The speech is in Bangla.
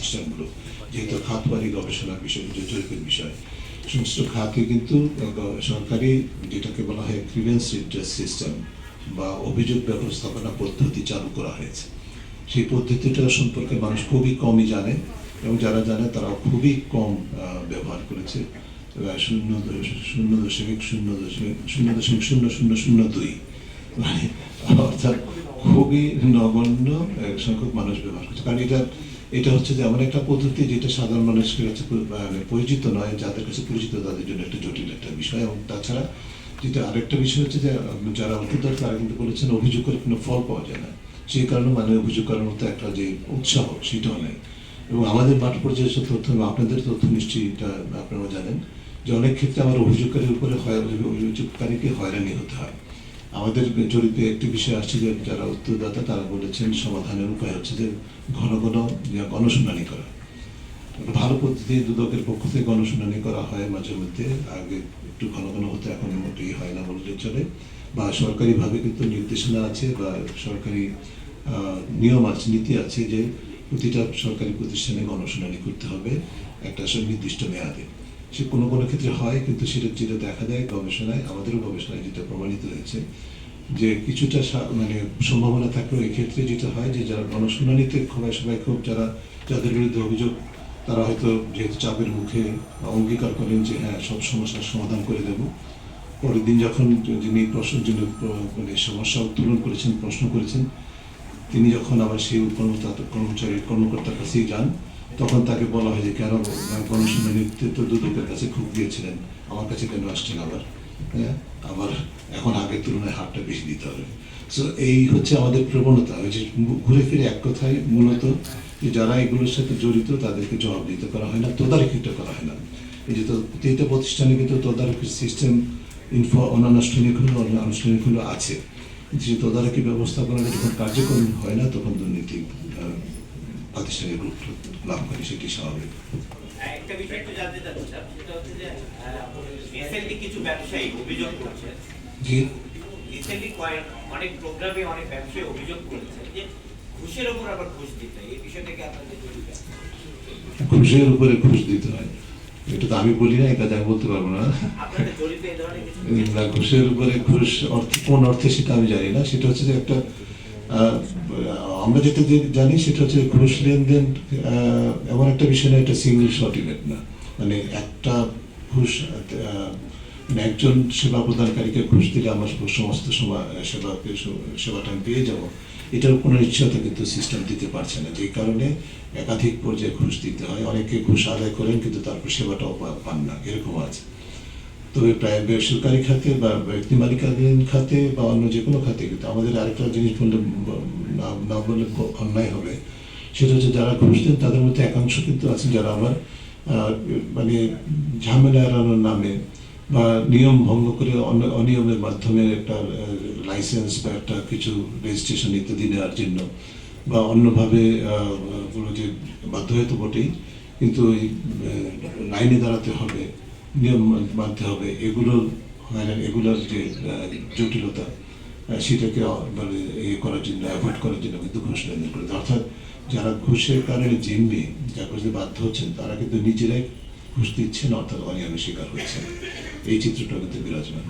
প্রতিষ্ঠানগুলো যেহেতু খাতবাড়ি গবেষণার বিষয় জরিপের বিষয়, সমস্ত খাতে কিন্তু সরকারি যেটাকে বলা হয় গ্রিভেন্স রিড্রেস সিস্টেম বা অভিযোগ ব্যবস্থাপনা পদ্ধতি চালু করা হয়েছে। সেই পদ্ধতিটা সম্পর্কে মানুষ খুবই কমই জানে এবং যারা জানে তারা খুবই কম ব্যবহার করেছে। শূন্য শূন্য দশমিক শূন্য দশমিক শূন্য দশমিক শূন্য শূন্য শূন্য দুই মানে অর্থাৎ খুবই নগণ্য সংখ্যক মানুষ ব্যবহার করছে। কারণ এটা এটা হচ্ছে যে এমন একটা পদ্ধতি যেটা সাধারণ মানুষের কাছে মানে পরিচিত নয়, যাদের কাছে পরিচিত তাদের জন্য একটা জটিল একটা বিষয়। এবং তাছাড়া যেটা আরেকটা বিষয় হচ্ছে যে যারা অর্থদার তারা কিন্তু বলেছেন অভিযোগ করে কোনো ফল পাওয়া যায় না। সেই কারণে মানে অভিযোগ করার মতো একটা যে উৎসাহ, সেটাও নেই। এবং আমাদের মাঠ পর্যায়ে তথ্য আপনাদের তথ্য নিশ্চয়ই এটা আপনারা জানেন যে, অনেক ক্ষেত্রে আমার অভিযোগকারীর উপরে হয় অভিযোগকারীকে হয়রানি হতে হয়। আমাদের জরিপে একটি বিষয় আসছে যে, যারা উত্তরদাতা, তারা বলেছেন সমাধানের উপায় হচ্ছে যে, ঘন ঘন গণশুনানি করা। ভালো পদ্ধতি দুদকের পক্ষ থেকে গণশুনানি করা হয় মাঝে মধ্যে। আগে একটু ঘন ঘন হতে, এখন মোটেই হয় না বললে চলে। বা সরকারিভাবে কিন্তু নির্দেশনা আছে বা সরকারি নিয়ম আছে, নীতি আছে যে, প্রতিটা সরকারি প্রতিষ্ঠানে গণশুনানি করতে হবে। একটা নির্দিষ্ট মেয়াদে। সে কোনো কোনো ক্ষেত্রে হয়, কিন্তু সেটা যেটা দেখা দেয় গবেষণায়, আমাদেরও গবেষণায় যেটা প্রমাণিত হয়েছে, যে কিছুটা মানে সম্ভাবনা থাকলেও এক্ষেত্রে যেটা হয় যে যারা গণশুনানিতে সবাই সবাই খুব যারা, যাদের বিরুদ্ধে অভিযোগ, তারা হয়তো যেহেতু চাপের মুখে অঙ্গীকার করেন যে হ্যাঁ সব সমস্যার সমাধান করে দেব। পরের দিন যখন যিনি প্রশ্ন, যিনি প্র- মানে সমস্যা উত্তোলন করেছেন, প্রশ্ন করেছেন, তিনি যখন আবার সেই কর্মচারী কর্মকর্তার কাছেই যান তখন তাকে বলা হয় যে, কেন গণশুনানিতে তো দুদকের কাছে খুব গিয়েছিলেন? আমার কাছে কেন আসছেন আবার? হ্যাঁ? আবার এখন আগের তুলনায় হারটা বেশি দিতে হবে। সো এই হচ্ছে আমাদের প্রবণতা। যে ঘুরে ফিরে এক কথায় মূলত যে, যারা এগুলোর সাথে জড়িত, তাদেরকে জবাব দিতে করা হয় না তদারকিটা করা হয় না। এই যে প্রতিটা প্রতিষ্ঠানে কিন্তু তদারকি সিস্টেম ইনফো অনানুষ্ঠানিক হলো আনুষ্ঠানিক হলো আছে। যে তদারকি ব্যবস্থাপনাটা যখন কার্যক্রম হয় না, তখন দুর্নীতি প্রাতিষ্ঠানিক রূপ লাভ করে সেটি স্বাভাবিক। একটা বিষয় একটু জানতে চাচ্ছিলাম সেটা হচ্ছে যে রিসেন্টলি কিছু ব্যবসায়ী অভিযোগ করছেন যে রিসেন্টলি অনেক প্রোগ্রামে অনেক ব্যবসায়ী অভিযোগ করেছেন যে ঘুষের ওপর আবার ঘুষ দিতে এই আপনাদের জড়িত ঘুষের উপরে ঘুষ দিতে হয়। এটা তো আমি বলি না এটা আমি বলতে পারব না। ঘুষের উপরে ঘুষ অর্থ কোন অর্থে সেটা আমি জানি না। সেটা হচ্ছে যে একটা আমরা যেটা জানি সেটা হচ্ছে ঘুষ লেনদেন এমন একটা বিষয় না, এটা সিঙ্গল শট ইভেন্ট না। মানে একটা ঘুষ মানে একজন সেবা প্রদানকারীকে ঘুষ দিলে আমার সমস্ত সেবা, সেবাকে সেবাটা আমি পেয়ে যাব। এটার কোনো নিশ্চয়তা কিন্তু সিস্টেম দিতে পারছে না। যে কারণে একাধিক পর্যায়ে ঘুষ দিতে হয়। অনেকে ঘুষ আদায় করেন কিন্তু তারপর সেবাটাও পান না। এরকম আছে। তবে প্রায় বেসরকারি খাতে বা ব্যক্তি মালিকাধীন খাতে বা অন্য যে কোনো খাতে কিন্তু আমাদের আরেকটা জিনিস বললে, না- বললে অন্যায় হবে। সেটা হচ্ছে যারা ঘুষ দেন, তাদের মধ্যে একাংশ কিন্তু আছে যারা আবার মানে ঝামেলা এড়ানোর নামে বা নিয়ম ভঙ্গ করে অন- অনিয়মের মাধ্যমে একটা লাইসেন্স বা একটা কিছু রেজিস্ট্রেশন ইত্যাদি নেওয়ার জন্য বা অন্যভাবে কোনো যে বাধ্য হয়তো বটেই, কিন্তু ওই লাইনে দাঁড়াতে হবে। নিয়ম মান- মানতে হবে। এগুলো এগুলোর যে জটিলতা সেটাকে মানে ইয়ে করার জন্য অ্যাভয়েড করার জন্য কিন্তু ঘুষ লেনদেন করে অর্থাৎ যারা ঘুষের কারণে জিম্মি যা ঘুষতে বাধ্য হচ্ছেন, তারা কিন্তু নিজেরাই ঘুষ দিচ্ছেন, অর্থাৎ অনিয়মের শিকার হয়েছেন এই চিত্রটা কিন্তু বিরাজমান।